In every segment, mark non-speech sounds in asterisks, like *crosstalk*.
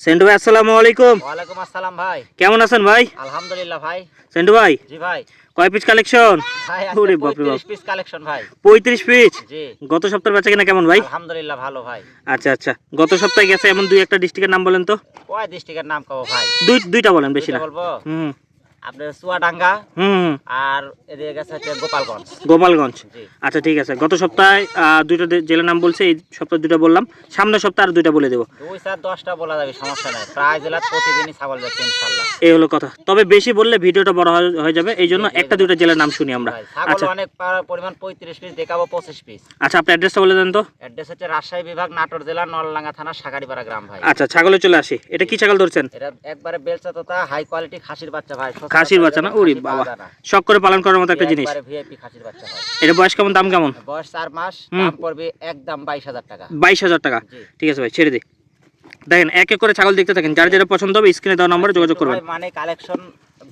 সেন্টু ভাই আসসালামু আলাইকুম। ওয়ালাইকুম আসসালাম ভাই। কেমন আছেন ভাই? আলহামদুলিল্লাহ ভাই। সেন্টু ভাই জি ভাই। কয় পিস কালেকশন ভাই বাপ রে বাপ। পিস কালেকশন ভাই। পঁয়ত্রিশ পিস জি। গত সপ্তাহের বেচা কিনা কেমন ভাই? আলহামদুলিল্লাহ ভালো ভাই। আচ্ছা আচ্ছা। গত সপ্তাহে গেছে এমন দুই একটা ডিস্ট্রিক্টের নাম বলেন তো। কয় ডিস্ট্রিক্টের নাম ভাই? দুই দুইটা বলেন বেশি না। বলব? হুম। আপনার। আর এদিকে গেছে গোপালগঞ্জ। গোপালগঞ্জ। আচ্ছা ঠিক আছে। গত সপ্তাহে জেলার নাম বলছে এই সপ্তাহে দুইটা বললাম। সামনের সপ্তাহে আর দুইটা বলে দেবো। দুই চার দশটা বলা যাবে সমস্যা নাই। প্রায় জেলার প্রতিদিনই ছাগল যাচ্ছে ইনশাল্লাহ। এই হলো কথা। তবে বেশি বললে ভিডিওটা বড় হয়ে- যাবে। এই জন্য একটা দুইটা জেলার নাম শুনি আমরা। আচ্ছা। অনেক পরিমাণ পঁয়ত্রিশ পিস দেখাবো পঁচিশ পিস আচ্ছা আপনি অ্যাড্রেসটা বলে দেন তো। অ্যাড্রেস হচ্ছে রাজশাহী বিভাগ নাটোর জেলা নলডাঙ্গা থানা সাগারিপাড়া গ্রাম ভাই। আচ্ছা ছাগলে চলে আসি। এটা কি ছাগল ধরছেন? এটা একবারে বেলচা তোতা হাই কোয়ালিটি খাসির বাচ্চা ভাই খাসির বাচ্চা না? ওরে বাবা। শখ করে পালন করার মতো একটা জিনিস। ভিআইপি খাসির বাচ্চা ভাই এটা বয়স কেমন? দাম কেমন? বয়স চার মাস দাম পড়বে একদম বাইশ হাজার টাকা। বাইশ হাজার টাকা। ঠিক আছে ভাই ছেড়ে দিই দেখেন এক এক করে ছাগল দেখতে থাকেন। যার যেটা পছন্দ হবে স্ক্রিনে দেওয়া নম্বরে যোগাযোগ করবেন। মানে কালেকশন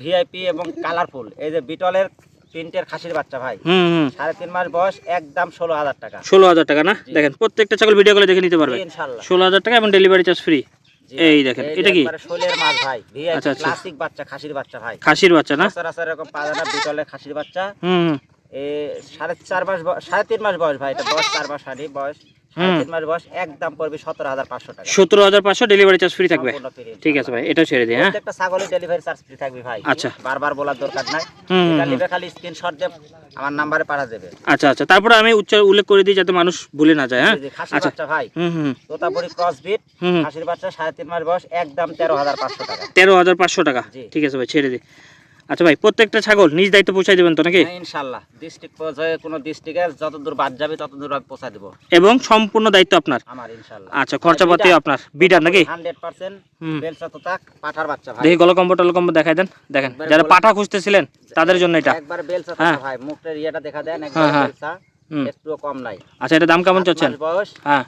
ভিআইপি এবং কালারফুল এই যে বিটলের প্রিন্টের খাসির বাচ্চা ভাই। হুম সাড়ে তিন মাস বয়স একদম ষোলো হাজার টাকা। ষোলো হাজার টাকা না? দেখেন প্রত্যেকটা ছাগল ভিডিও করে দেখে নিতে পারবে। ইনশাল্লাহ। ষোলো হাজার টাকা এবং ডেলিভারি চার্জ ফ্রি এই দেখেন, এটা কি? শোলের মাছ ভাই আচ্ছা, আচ্ছা। ক্লাসিক বাচ্চা খাসির বাচ্চা ভাই। খাসির বাচ্চা না? সচরাচর এরকম পাওয়া বিটলে খাসির বাচ্চা। হুম সাড়ে চার মাস সাড়ে তিন মাস বয়স ভাই এটা বয়স চার মাস সাড়ে বয়স মাস বয়স একদম পড়বে সতেরো হাজার পাঁচশো টাকা। সতেরো হাজার পাঁচশো ডেলিভারি চার্জ ফ্রি থাকবে? ঠিক আছে ভাই এটা ছেড়ে দিই হ্যাঁ? প্রত্যেকটা ছাগলের ডেলিভারি চার্জ ফ্রি থাকবে ভাই। আচ্ছা। বারবার বলার দরকার নাই। হুম হুম, এটা হুম। নিবে খালি স্ক্রিনশট দিয়ে আমার নাম্বারে পাঠা দেবে। আচ্ছা আচ্ছা তারপরে আমি উচ্চ উল্লেখ করে দিই যাতে মানুষ ভুলে না যায় হ্যাঁ? আচ্ছা। বাচ্চা ভাই। তোতাপুরি ক্রস বিট হুম হুম। খাসির বাচ্চা সাড়ে তিন মাস বয়স একদম তেরো হাজার পাঁচশো টাকা। তেরো হাজার পাঁচশো টাকা। ঠিক আছে ভাই ছেড়ে দিই। আচ্ছা ভাই প্রত্যেকটা ছাগল নিজ দায়িত্ব পৌঁছাই দেবেন তো নাকি? হ্যাঁ, ইনশাল্লাহ। ডিস্ট্রিক্ট পর্যায়ে কোনো ডিস্ট্রিক্টে যত দূর বাদ যাবে তত দূর আমি পৌঁছাই দেবো। এবং সম্পূর্ণ দায়িত্ব আপনার? আমার ইনশাল্লাহ। আচ্ছা খরচাপাতি আপনার। বিডার নাকি? হান্ড্রেড পার্সেন্ট হুম। বেলসা তোতা পাঠার বাচ্চা ভাই। দেখি গলকম্ব টলকম্ব দেখাই দেন। দেখেন যারা পাঠা খুঁজতেছিলেন তাদের জন্য এটা। একবার বেলসা হ্যাঁ। ভাই মুখের ইয়াটা দেখা দেন একবার হ্যাঁ। বেলসা একটু কম নাই। আচ্ছা এটা দাম কেমন চাচ্ছেন? বয়স হ্যাঁ।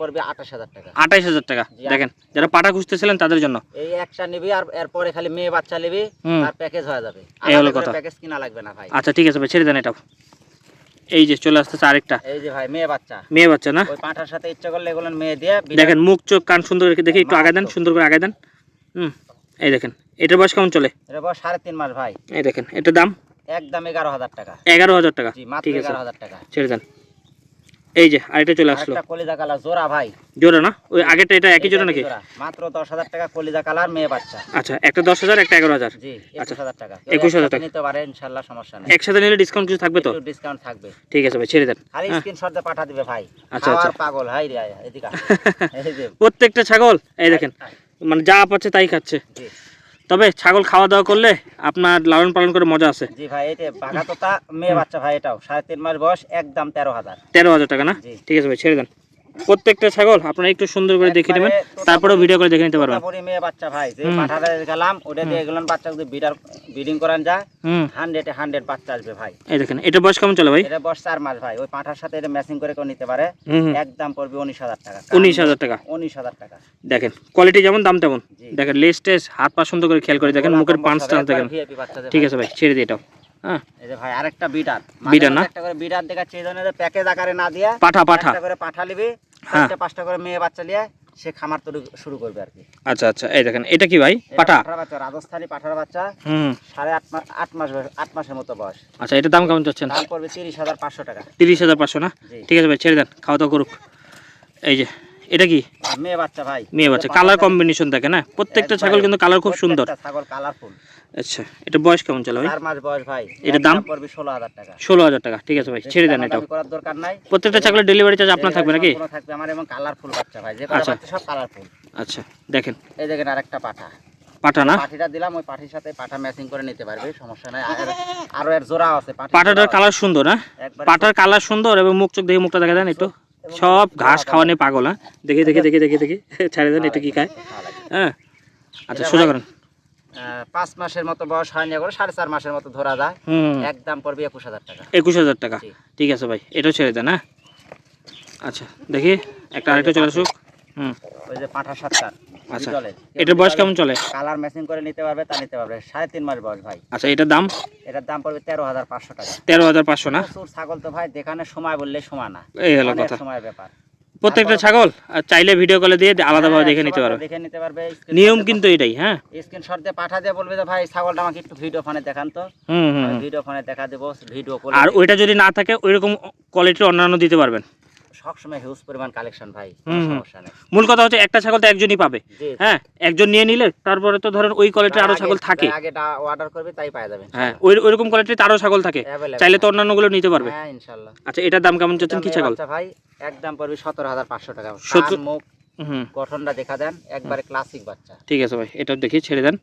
পড়বে আঠাশ হাজার টাকা। আঠাইশ হাজার টাকা। দেখেন যারা খুঁজতেছিলেন তাদের জন্য। এই একটা নিবি আর এরপরে খালি মেয়ে বাচ্চা নিবি আর প্যাকেজ হয়ে যাবে। এই হলো কথা। প্যাকেজ কিনা লাগবে না ভাই। আচ্ছা ঠিক আছে ভাই ছেড়ে দেন এটাও। এই যে চলে আসতেছে আরেকটা। এই যে ভাই মেয়ে বাচ্চা। মেয়ে বাচ্চা না? ওই পাঁঠার সাথে ইচ্ছা করলে এগুলো মেয়ে দিয়ে দেখেন মুখ চোখ কান সুন্দর দেখি একটু আগে দেন সুন্দর করে আগে দেন। হুম এই দেখেন এটার বয়স কেমন চলে? এটা বয়স সাড়ে তিন মাস ভাই। এই দেখেন এটার দাম? একদম এগারো হাজার টাকা। এগারো হাজার টাকা। ঠিক আছে। এগারো হাজার টাকা। ছেড়ে দেন। এই যে আরেকটা চলে আসলো। কলিজা কালার জোড়া ভাই। জোড়া না? ওই আগেরটা এটা একই জোড়া নাকি? মাত্র দশ হাজার টাকা কলিজা কালার মেয়ে বাচ্চা। আচ্ছা একটা দশ হাজার একটা এগারো হাজার। জি আচ্ছা। একুশ হাজার টাকা। 21,000 টাকা। নিতে পারে ইনশাল্লাহ সমস্যা নেই। একসাথে নিলে ডিসকাউন্ট কিছু থাকবে তো? একটু ডিসকাউন্ট থাকবে। ঠিক আছে ভাই ছেড়ে দেন। খালি হ্যাঁ। স্ক্রিনশট দিয়ে পাঠা দিবে ভাই। আচ্ছা, আচ্ছা। পাগল হাই রে এদিকে *laughs* প্রত্যেকটা ছাগল এই দেখেন। মানে যা পাচ্ছে তাই খাচ্ছে। জি। তবে ছাগল খাওয়া দাওয়া করলে আপনার লালন পালন করে মজা আছে। জি ভাই এটা বাঘা তোতা মেয়ে বাচ্চা ভাই এটাও। সাড়ে তিন মাস বয়স একদম তেরো হাজার। তেরো হাজার টাকা না? ঠিক আছে ভাই ছেড়ে দেন। প্রত্যেকটা ছাগল আপনারা একটু সুন্দর করে দেখে নেবেন তারপরেও ভিডিও করে দেখে নিতে পারবেন। তোতাপুরি মেয়ে বাচ্চা ভাই যে। পাঠাটা গেলাম ওটা দিয়ে এগুলো বাচ্চা যদি বিডার ব্রিডিং করান যায় হুম। হান্ড্রেডে হান্ড্রেড বাচ্চা আসবে ভাই। এই দেখেন এটা বয়স কেমন চলে ভাই? এটা বয়স চার মাস ভাই ওই পাঠার সাথে এটা ম্যাচিং করে কেউ নিতে পারে। একদম পড়বে উনিশ হাজার টাকা। উনিশ হাজার টাকা। উনিশ হাজার টাকা। দেখেন কোয়ালিটি যেমন দাম তেমন। দেখেন লেস টেস হাত পা সুন্দর করে খেয়াল করে দেখেন মুখের পাঁচ টান দেখেন। ঠিক আছে ভাই ছেড়ে দিয়ে এটাও। হ্যাঁ। এই যে ভাই আরেকটা বিডার বিডার না? একটা করে বিডার দেখাচ্ছে এই জন্য প্যাকেজ আকারে না দিয়ে পাঠা পাঠা। করে পাঠা নিবি। হ্যাঁ। চারটে পাঁচটা করে মেয়ে বাচ্চা নিয়ে সে খামার তৈরি শুরু করবে আর কি। আচ্ছা আচ্ছা এই দেখেন এটা কি ভাই? পাঠা পাঠার বাচ্চা রাজস্থানি পাঠার বাচ্চা। হুম। হুম। সাড়ে আট মাস আট মাস আট মাসের মতো বয়স। আচ্ছা এটা দাম কেমন চাচ্ছেন? দাম পড়বে তিরিশ হাজার পাঁচশো টাকা। তিরিশ হাজার পাঁচশো না? ঠিক আছে ভাই ছেড়ে দেন খাওয়া দাওয়া করুক। এই যে এটা কি? মেয়ে বাচ্চা ভাই। মেয়ে বাচ্চা কালার কম্বিনেশন দেখে না? প্রত্যেকটা ছাগল কিন্তু কালার খুব সুন্দর। ছাগল কালারফুল আচ্ছা এটা বয়স কেমন চলে ভাই? চার মাস বয়স ভাই। এটার দাম? পড়বে ষোলো হাজার টাকা। ষোলো হাজার টাকা ঠিক আছে ভাই ছেড়ে দেন দামাদামি করার দরকার নাই। প্রত্যেকটা ছাগলের ডেলিভারি চার্জ আপনার থাকবে নাকি? থাকবে আমার এবং কালারফুল বাচ্চা ভাই যে আচ্ছা। বাচ্চা সব কালারফুল আচ্ছা দেখেন। এই দেখেন আরেকটা পাঠা। পাঠা না? পাঠিটা দিলাম ওই পাঠির সাথে পাঠা ম্যাচিং করে নিতে পারবে সমস্যা নাই। আর আরও এর জোড়া আছে পাঠি পাঠাটার কালার সুন্দর না আছে। পাঠার কালার সুন্দর এবং মুখ চোখ দেখে মুখটা দেখা দেন একটু? সব ঘাস খাওয়ানে পাগল হ্যাঁ? দেখে দেখে দেখে দেখে দেখি। *laughs* ছেড়ে দেন এটা কি খায়? হ্যাঁ আচ্ছা এটা সোজা করেন। পাঁচ মাসের মতো বয়স হয়নি এখন সাড়ে চার মাসের মতো ধরা যায়। হুম। একদম পড়বে একুশ হাজার টাকা। একুশ হাজার টাকা। ঠিক আছে ভাই এটাও ছেড়ে দেন হ্যাঁ? আচ্ছা দেখি একটা আরেকটা চলে আসুক। হুম। ওই যে পাঁঠা সাতটার আচ্ছা। এটার বয়স কেমন চলে? কালার ম্যাচিং করে নিতে পারবে তা নিতে পারবে। সাড়ে তিন মাস বয়স ভাই। আচ্ছা এটার দাম? এটার দাম পড়বে তেরো হাজার পাঁচশো টাকা। তেরো হাজার পাঁচশো না? প্রচুর ছাগল তো ভাই দেখানে সময় বললে সময় না। এই হলো কথা। সময়ের ব্যাপার। প্রত্যেকটা ছাগল? চাইলে ভিডিও কলে দিয়ে আলাদাভাবে দেখে নিতে পারবে। দেখে নিতে পারবে নিয়ম কিন্তু এটাই হ্যাঁ। স্ক্রিনশট দিয়ে পাঠা দিয়ে বলবে যে ভাই ছাগলটা আমাকে একটু ভিডিও ফোনে দেখান তো। হুম হুম ভিডিও ফোনে দেখা দেবো ভিডিও করে আর ওইটা যদি না থাকে ওইরকম কোয়ালিটির অন্যান্য দিতে পারবেন। সবসময় হিউজ পরিমাণ কালেকশন ভাই। সমস্যা নেই। মূল কথা হচ্ছে একটা ছাগল তো একজনই পাবে। হ্যাঁ একজন নিয়ে নিলে তারপরে তো ধরেন ওই কোয়ালিটির আরও ছাগল থাকে। আগে অর্ডার করবে তাই পাওয়া যাবে হ্যাঁ ওই ওইরকম কোয়ালিটির আরও ছাগল থাকে। চাইলে তো অন্যান্যগুলো নিতে পারবে। হ্যাঁ ইনশাল্লাহ। আচ্ছা এটার দাম কেমন চাচ্ছেন? কি ছাগল? বাচ্চা ভাই একদম পড়বে সতেরো হাজার পাঁচশো টাকা। সত্তর- কান, মুখ হুম। গঠনটা দেখা দেন একবারে ক্লাসিক বাচ্চা। ঠিক আছে ভাই এটা দেখি ছেড়ে দেন।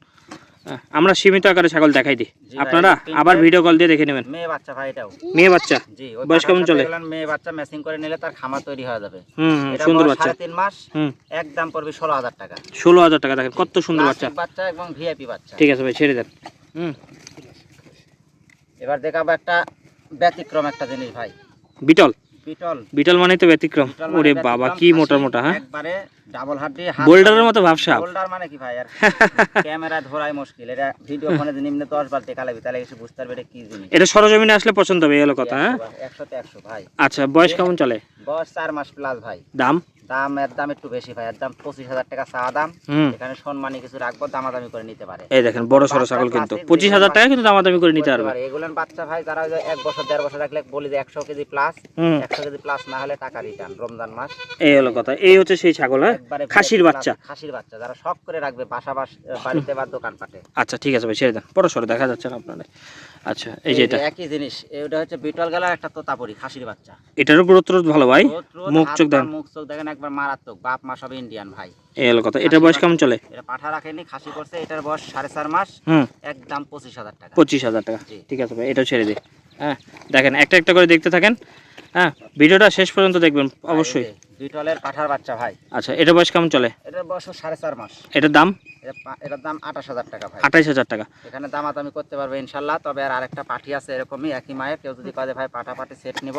আমরা সীমিত আকারে ছাগল দেখাই দিই। আপনারা আবার ভিডিও কল দিয়ে দেখে নেবেন। মেয়ে বাচ্চা ভাই এটাও। মেয়ে বাচ্চা? জি বয়স কেমন চলে? মেয়ে বাচ্চা ম্যাচিং করে নিলে তার খামার তৈরি হয়ে যাবে। হুম সুন্দর বাচ্চা। সাড়ে তিন মাস হুম। একদম পড়বে ষোলো হাজার টাকা। ষোলো হাজার টাকা দেখেন কত সুন্দর বাচ্চা। বাচ্চা এবং ভিআইপি বাচ্চা। ঠিক আছে ভাই ছেড়ে দেন। হুম। এবার দেখাবো একটা ব্যতিক্রম একটা জিনিস ভাই। বিটল? বিটল। বিটল মানে তো ব্যতিক্রম। মানে ওরে বাবা কি মোটা মোটা হ্যাঁ? একবারে ডাবল হাড্ডি বোল্ডারের মতো ভাবসাব। বোল্ডার মানে কি ভাই? আর *laughs* ক্যামেরা ধরাই মুশকিল। এটা ভিডিও ফোনে নিম্নে দশ বালতি কালাবি তাহলে এসে বুঝতে পারবে এটা কি জিনিস। এটা সরজমিনে আসলে পছন্দ হবে এই হলো কথা হ্যাঁ? একশোতে একশো ভাই। আচ্ছা বয়স কেমন চলে? বয়স চার মাস প্লাস ভাই। দাম? দাম এর দাম একটু বেশি ভাই। এর দাম পঁচিশ হাজার টাকা চা দাম। এখানে সম্মানী কিছু রাখব দামাদামি করে নিতে পারে। এই দেখেন বড় সড়ো ছাগল কিন্তু। পঁচিশ হাজার টাকা কিন্তু দামাদামি করে নিতে পারবে। এগুলো বাচ্চা ভাই যারা এক বছর দেড় বছর রাখলে বলি যে একশো কেজি প্লাস হুম। একশো কেজি প্লাস না হলে টাকা রিটার্ন রমজান মাস। এই হলো কথা। এই হচ্ছে সেই ছাগল হ্যাঁ? খাসির বাচ্চা। খাসির বাচ্চা যারা শখ করে রাখবে বাসা বাড়িতে বা দোকান পাটে আচ্ছা ঠিক আছে ভাই ছেড়ে দেন। বড় সড়ো দেখা যাচ্ছে না আপনাদের। আচ্ছা এই যে এটা। একই জিনিস এটা হচ্ছে বিটল গেলার একটা তোতাপুরি খাসির বাচ্চা। এটারও গ্রোথ ট্রোথ ভালো ভাই? মুখ চোখ দেন মুখ চোখ দেখেন একবার মারাত্মক। বাপ মা সব ইন্ডিয়ান ভাই। এই হলো কথা। এটা বয়স কেমন চলে? এটা পাঠা রাখেনি খাসি করছে। এটার বয়স সাড়ে চার মাস। হুম। একদম পঁচিশ হাজার টাকা। পঁচিশ হাজার টাকা। ঠিক আছে ভাই এটাও ছেড়ে দিই। হ্যাঁ দেখেন একটা একটা করে দেখতে থাকেন। হ্যাঁ ভিডিওটা শেষ পর্যন্ত দেখবেন অবশ্যই। বিটলের পাঠার বাচ্চা ভাই। আচ্ছা এটা বয়স কেমন চলে? এটার বয়স সাড়ে চার মাস। এটার দাম? এটার দাম আঠাশ হাজার টাকা ভাই। আঠাইশ হাজার টাকা। এখানে আমি করতে পারব ইনশাল্লাহ তবে আর আরেকটা পাঠি আছে এরকমই একই মায়ের। কেউ যদি কাজে ভাই পাঠা পাঠি সেট নিব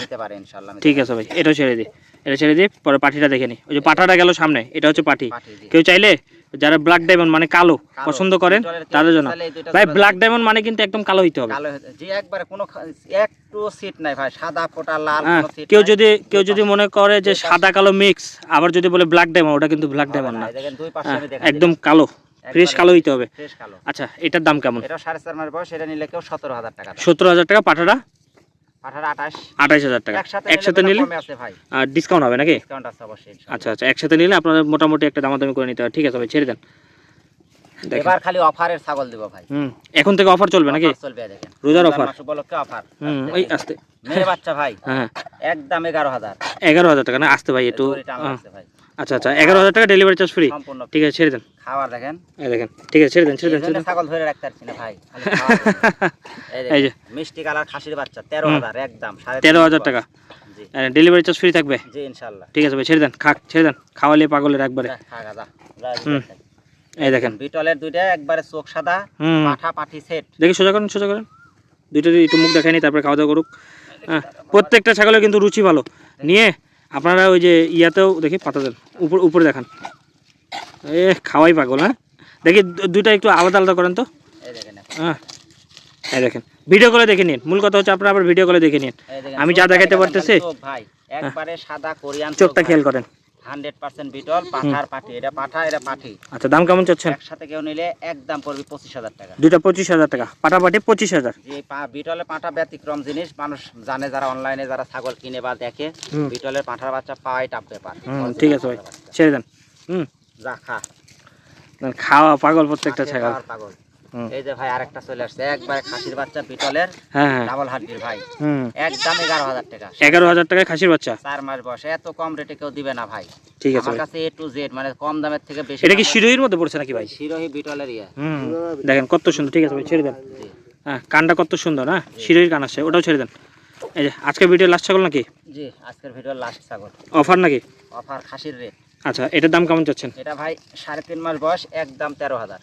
নিতে পারে ইনশাল্লাহ ঠিক আছে ভাই এটাও ছেড়ে দিই এটা ছেড়ে দিই পরে পাঠিটা দেখে নিই ওই যে পাঠাটা গেল সামনে এটা হচ্ছে পাঠি। কেউ চাইলে যারা ব্ল্যাক ডায়মন্ড মানে কালো পছন্দ করেন তাদের জন্য। ভাই ব্ল্যাক ডায়মন্ড মানে কিন্তু একদম কালো হইতে হবে। হয়ে- একবারে কোনো একটু সিট নাই ভাই সাদা ফোটা লাল হ্যাঁ কেউ যদি কেউ যদি মনে করে যে সাদা কালো মিক্স আবার যদি বলে ব্ল্যাক ডায়মন্ড ওটা কিন্তু ব্ল্যাক ডায়মন্ড না হ্যাঁ, একদম কালো ফ্রেশ কালো হইতে হবে। ফ্রেশ কালো। আচ্ছা এটার দাম কেমন? এটা সাড়ে চার মাস বয়স এটা নিলে কেউ সতেরো হাজার টাকা দাম। সত্তর হাজার টাকা পাঠাটা। আঠাশ। হাজার টাকা। একসাথে নিলে আর ডিসকাউন্ট হবে নাকি। আচ্ছা আচ্ছা একসাথে নিলে আপনারা মোটামুটি একটা দামাদামি করে নিতে হবে। ঠিক আছে ভাই ছেড়ে দেন। এবার খালি অফারের ছাগল দিব ভাই। হুম এখন থেকে অফার চলবে নাকি? চলবে দেখেন। রোজার offer? মাস উপলক্ষে অফার। হুম ওই আসতে। মেয়ে বাচ্চা ভাই। হ্যাঁ। একদম এগারো হাজার। এগারো হাজার টাকা না? আসতে ভাই একটু। আচ্ছা আচ্ছা এগারো হাজার টাকা ডেলিভারি চার্জ ফ্রি সম্পূর্ণ ঠিক আছে ছেড়ে দেন। খাবার দেখেন। এই দেখেন ঠিক আছে ছেড়ে দেন ছেড়ে দেন ছেড়ে দেন। ছাগল ধরে রাখতে পারছি না ভাই। *laughs* এই যে। মিষ্টি কালার খাসির বাচ্চা তেরো হাজার একদম তেরো হাজার টাকা। ডেলিভারি চার্জ ফ্রি থাকবে? জি ইনশাল্লাহ ঠিক আছে ভাই ছেড়ে দেন খাক ছেড়ে দেন। খাওয়ালে পাগলের একবারে। হুম। এই দেখেন। বিটলের দুইটা একবারে চোখ সাদা পাঠা পাঠি সেট দেখি সোজা করেন সোজা করেন। দুইটা একটু মুখ দেখায়নি তারপরে খাওয়া দাওয়া করুক। হ্যাঁ প্রত্যেকটা ছাগলের কিন্তু রুচি ভালো। নিয়ে আপনারা ওই যে ইয়াতেও দেখি পাতা দেন। উপর উপরে দেখান। এ খাওয়াই পাগল হ্যাঁ? দেখি দুইটা একটু আলাদা আলাদা করেন তো। হ্যাঁ এই দেখেন। ভিডিও করে দেখে নিন। মূল কথা হচ্ছে আপনারা আবার ভিডিও কলে দেখে নিন। আমি যা দেখাতে পারতেছি? চোখটা খেয়াল করেন। হান্ড্রেড পার্সেন্ট বিটল পাঠার পাঠি। এটা পাঠা এটা পাঠি। আচ্ছা দাম কেমন চাচ্ছেন? একসাথে কেউ নিলে একদম পড়বে পঁচিশ হাজার টাকা। দুইটা পঁচিশ হাজার টাকা পঁচিশ হাজার। যে বিটলের পাঁঠা ব্যতিক্রম জিনিস মানুষ জানে যারা অনলাইনে যারা ছাগল কিনে বা দেখে বিটলের পাঁঠার বাচ্চা পাওয়াই টাপ ব্যাপার। ঠিক আছে ভাই ছেড়ে দেন। হুম। যা খা। খাওয়া পাগল প্রত্যেকটা ছাগল। পাগল। এই যে ভাই আরেকটা চলে আসছে একবারে খাসির বাচ্চা বিটলের হ্যাঁ হ্যাঁ। ডাবল হাড্ডির ভাই। একদম এগারো হাজার টাকা। এগারো হাজার টাকায় খাসির বাচ্চা? চার মাস বয়স এত কম রেটে কেউ দিবে না ভাই। ঠিক আছে আমার কাছে এ টু জেড মানে কম দামের থেকে বেশি এটা কি শিরোহির মধ্যে পড়ছে নাকি ভাই? শিরোহি বিটলের ইয়ে দেখেন কত সুন্দর ঠিক আছে ভাই ছেড়ে দেন। হ্যাঁ কানটা কত সুন্দর হ্যাঁ? শিরোহির কান আসছে ওটাও ছেড়ে দেন। এই যে আজকে ভিডিও লাস্ট ছাগল নাকি? জি আজকের ভিডিওর লাস্ট ছাগল। অফার নাকি? অফার খাসির রেট আচ্ছা এটার দাম কেমন চাচ্ছেন? এটা ভাই সাড়ে তিন মাস বয়স একদম তেরো হাজার।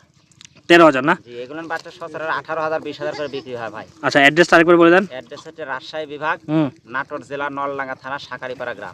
তেরো হাজার না? জি এগুলোর বাচ্চা সচরাচর আঠারো হাজার বিশ হাজার করে বিক্রি হয় ভাই। আচ্ছা অ্যাড্রেস আরেকবার বলে দেন। অ্যাড্রেস হচ্ছে রাজশাহী বিভাগ নাটোর জেলা নলডাঙ্গা থানা সাকারিপাড়া গ্রাম।